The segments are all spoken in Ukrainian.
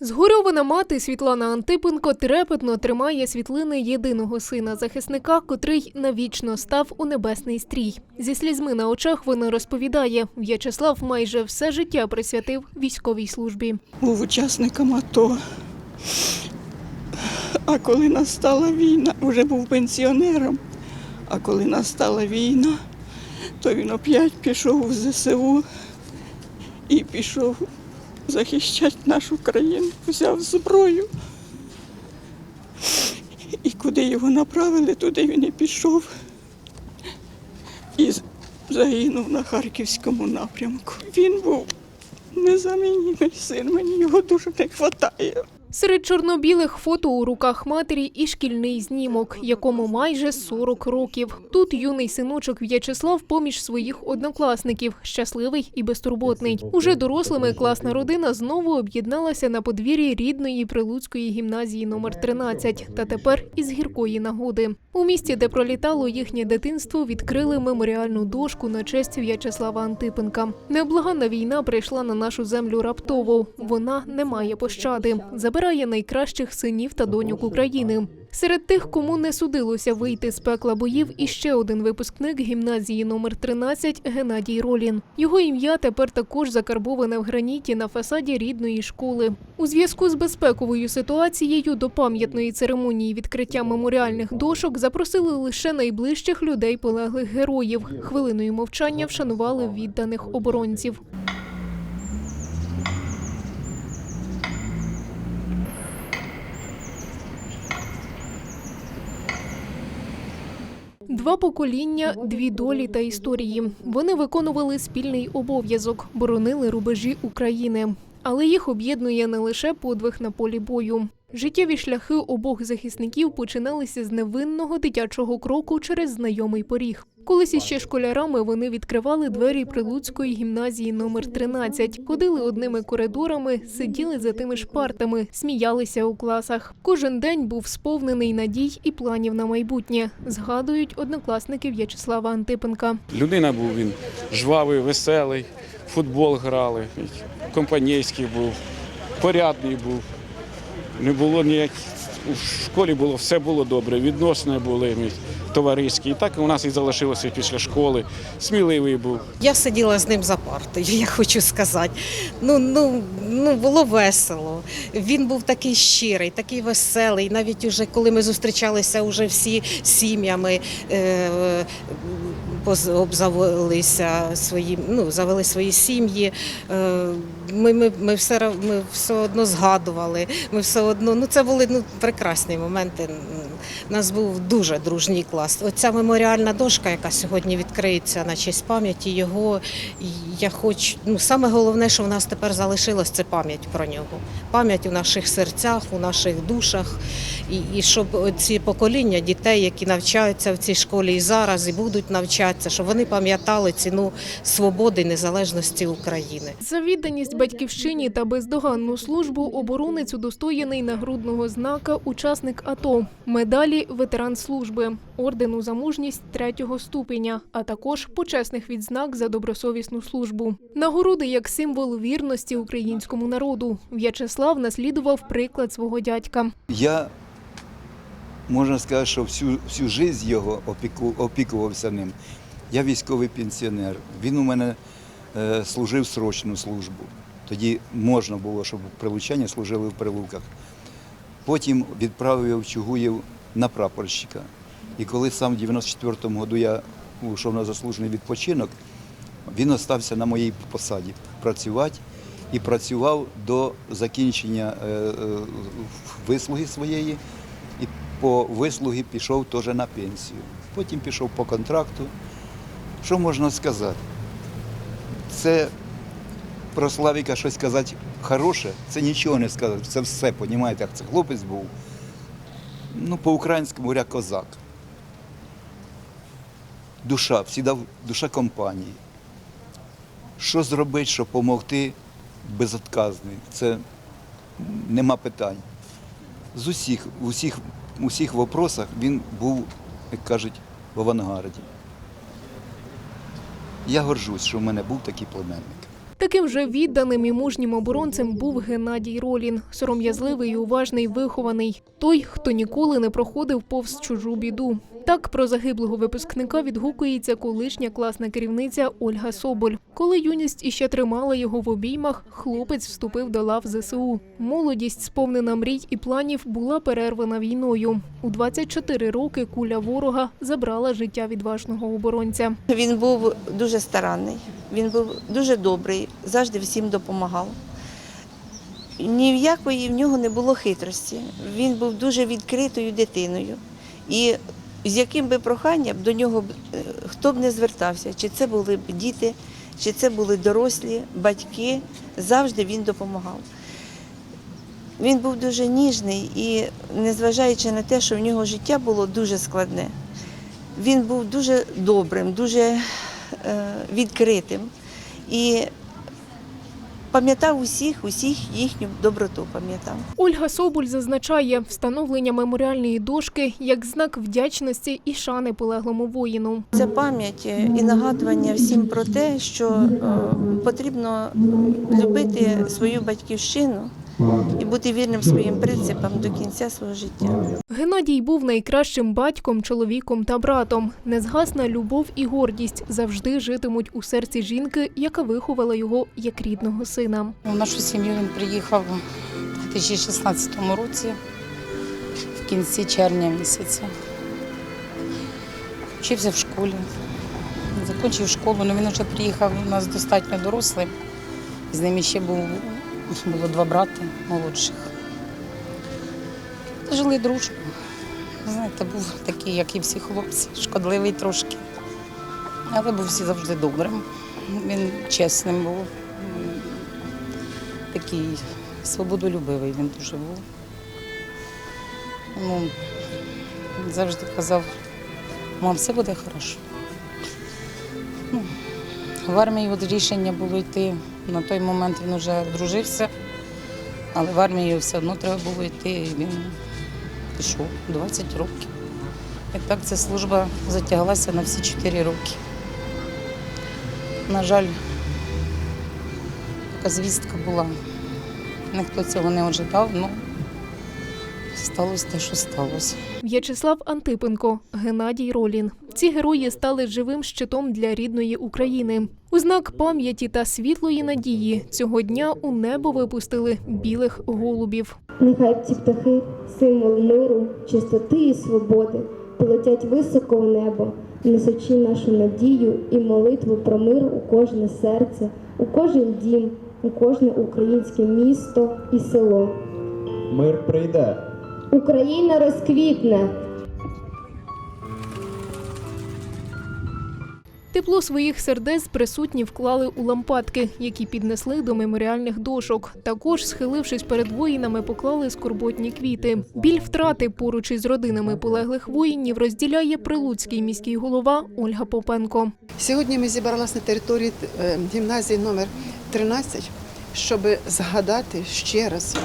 Згорьована мати Світлана Антипенко трепетно тримає світлини єдиного сина захисника, котрий навічно став у небесний стрій. Зі слізьми на очах вона розповідає, В'ячеслав майже все життя присвятив військовій службі. був учасником АТО. А коли настала війна, вже був пенсіонером. А коли настала війна, то він опять пішов в ЗСУ і пішов захищати нашу країну, взяв зброю. І куди його направили, туди він і пішов. І загинув на Харківському напрямку. Він був незамінний син, мені його дуже не вистачає. Серед чорно-білих фото у руках матері і шкільний знімок, якому майже 40 років. Тут юний синочок В'ячеслав поміж своїх однокласників, щасливий і безтурботний. Уже дорослими класна родина знову об'єдналася на подвір'ї рідної прилуцької гімназії номер 13 та тепер із гіркої нагоди. У місті, де пролітало їхнє дитинство, відкрили меморіальну дошку на честь В'ячеслава Антипенка. Необлаганна війна прийшла на нашу землю раптово. Вона не має пощади, забирає найкращих синів та доньок України. Серед тих, кому не судилося вийти з пекла боїв, і ще один випускник гімназії номер 13 Геннадій Ролін. Його ім'я тепер також закарбоване в граніті на фасаді рідної школи. У зв'язку з безпековою ситуацією до пам'ятної церемонії відкриття меморіальних дошок запросили лише найближчих людей полеглих героїв. Хвилиною мовчання вшанували відданих оборонців. Два покоління, дві долі та історії. Вони виконували спільний обов'язок, боронили рубежі України. Але їх об'єднує не лише подвиг на полі бою. Життєві шляхи обох захисників починалися з невинного дитячого кроку через знайомий поріг. Колись іще школярами вони відкривали двері Прилуцької гімназії номер 13, ходили одними коридорами, сиділи за тими ж партами, сміялися у класах. Кожен день був сповнений надій і планів на майбутнє, згадують однокласники В'ячеслава Антипенка. Людина був він жвавий, веселий, футбол грали, компанійський був, порядний був. Не було ніяких. У школі було все було добре, відносини були товариські. І так у нас і залишилося після школи. Сміливий був. Я сиділа з ним за партою, я хочу сказати. Ну, ну, ну було весело. Він був такий щирий, такий веселий. Навіть уже коли ми зустрічалися уже всі сім'ями, е, обзавелися свої, ну, завели свої сім'ї. Е, ми, ми, ми, все, ми все одно згадували. Ми все одно, ну це були ну, прекрасні моменти. У нас був дуже дружній клас. Оця меморіальна дошка, яка сьогодні відкриється на честь пам'яті його. Я хочу, ну саме головне, що в нас тепер залишилось, це пам'ять про нього. Пам'ять у наших серцях, у наших душах. І, і щоб ці покоління дітей, які навчаються в цій школі і зараз, і будуть навчатися, щоб вони пам'ятали ціну свободи і незалежності України. За відданість батьківщині та бездоганну службу оборонець удостоєний нагрудного знака учасник АТО, медалі ветеран служби, ордену за мужність третього ступеня, а також почесних відзнак за добросовісну службу. Нагороди як символ вірності українському народу. В'ячеслав наслідував приклад свого дядька. Я можна сказати, що всю, всю життя його опіку, опікувався ним. Я військовий пенсіонер. Він у мене е, служив срочну службу. Тоді можна було, щоб прилучання служили в прилуках. Потім відправив його в Чугуїв на прапорщика. І коли сам в 94-му году я йшов на заслужений відпочинок, він остався на моїй посаді працювати і працював до закінчення е, е, вислуги своєї. І по вислуги пішов теж на пенсію. Потім пішов по контракту. Що можна сказати? Це про Славіка щось сказати хороше, це нічого не сказати. Це все, розумієте, як це хлопець був. Ну, по-українському говоря, козак. Душа, всіда душа компанії. Що зробити, щоб допомогти, безотказний. Це нема питань. З усіх, в усіх, усіх вопросах він був, як кажуть, в авангарді. Я горжусь, що в мене був такий племенник. Таким же відданим і мужнім оборонцем був Геннадій Ролін, сором'язливий і уважний, вихований. Той, хто ніколи не проходив повз чужу біду. Так про загиблого випускника відгукується колишня класна керівниця Ольга Соболь. Коли юність іще тримала його в обіймах, хлопець вступив до лав ЗСУ. Молодість, сповнена мрій і планів, була перервана війною. У 24 роки куля ворога забрала життя відважного оборонця. Він був дуже старанний, він був дуже добрий, завжди всім допомагав. Ні в якої в нього не було хитрості. Він був дуже відкритою дитиною. І з яким би проханням до нього е, хто б не звертався, чи це були б діти, чи це були дорослі, батьки, завжди він допомагав. Він був дуже ніжний і, незважаючи на те, що в нього життя було дуже складне, він був дуже добрим, дуже е, відкритим і пам'ятав усіх, усіх їхню доброту пам'ятав. Ольга Соболь зазначає, встановлення меморіальної дошки як знак вдячності і шани полеглому воїну. Це пам'ять е, і нагадування всім про те, що е, потрібно любити свою батьківщину і бути вірним своїм принципам до кінця свого життя. Геннадій був найкращим батьком, чоловіком та братом. Незгасна любов і гордість завжди житимуть у серці жінки, яка виховала його як рідного сина. У нашу сім'ю він приїхав у 2016 році, в кінці червня місяця. Вчився в школі, закінчив школу, але він вже приїхав у нас достатньо дорослим. З ним ще був, було два брати молодших. Жили дружбу. Знаєте, був такий, як і всі хлопці, шкодливий трошки. Але був всі завжди добрим. Він чесним був такий свободолюбивий він дуже був. Ну, завжди казав, мам, все буде хорошо. Ну, в армії от рішення було йти. На той момент він вже одружився, але в армію все одно треба було йти. І він пішов 20 років. І так ця служба затяглася на всі 4 роки. На жаль, така звістка була. Ніхто цього не ожидав, ну сталося те, що сталося. В'ячеслав Антипенко, Геннадій Ролін. Ці герої стали живим щитом для рідної України. У знак пам'яті та світлої надії цього дня у небо випустили білих голубів. Нехай ці птахи, символ миру, чистоти і свободи, полетять високо в небо, несучи нашу надію і молитву про мир у кожне серце, у кожен дім, у кожне українське місто і село. Мир прийде. Україна розквітне. Тепло своїх сердець присутні вклали у лампадки, які піднесли до меморіальних дошок. Також, схилившись перед воїнами, поклали скорботні квіти. Біль втрати поруч із родинами полеглих воїнів розділяє прилуцький міський голова Ольга Попенко. Сьогодні ми зібралися на території е, гімназії номер 13, щоб згадати ще раз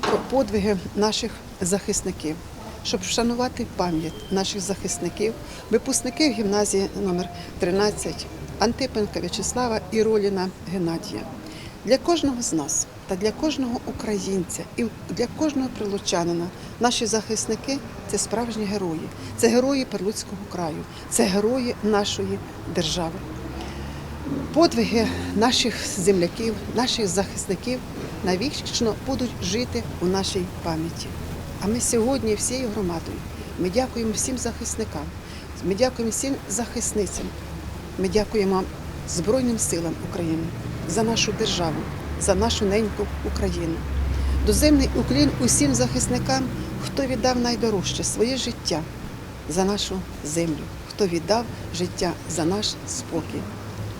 про подвиги наших захисників, щоб вшанувати пам'ять наших захисників, випускників гімназії номер 13 Антипенка В'ячеслава і Роліна Геннадія. Для кожного з нас та для кожного українця і для кожного прилучанина наші захисники це справжні герої. Це герої Перлуцького краю, це герої нашої держави. Подвиги наших земляків, наших захисників навічно будуть жити у нашій пам'яті. А ми сьогодні всією громадою ми дякуємо всім захисникам, ми дякуємо всім захисницям, ми дякуємо Збройним силам України за нашу державу, за нашу неньку Україну. Доземний уклін усім захисникам, хто віддав найдорожче своє життя за нашу землю, хто віддав життя за наш спокій.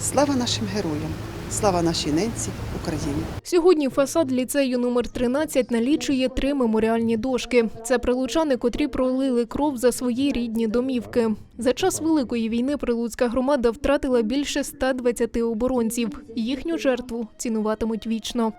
Слава нашим героям! Слава нашій ненці Україні! Сьогодні фасад ліцею номер 13 налічує три меморіальні дошки. Це прилучани, котрі пролили кров за свої рідні домівки. За час великої війни прилуцька громада втратила більше 120 оборонців. Їхню жертву цінуватимуть вічно.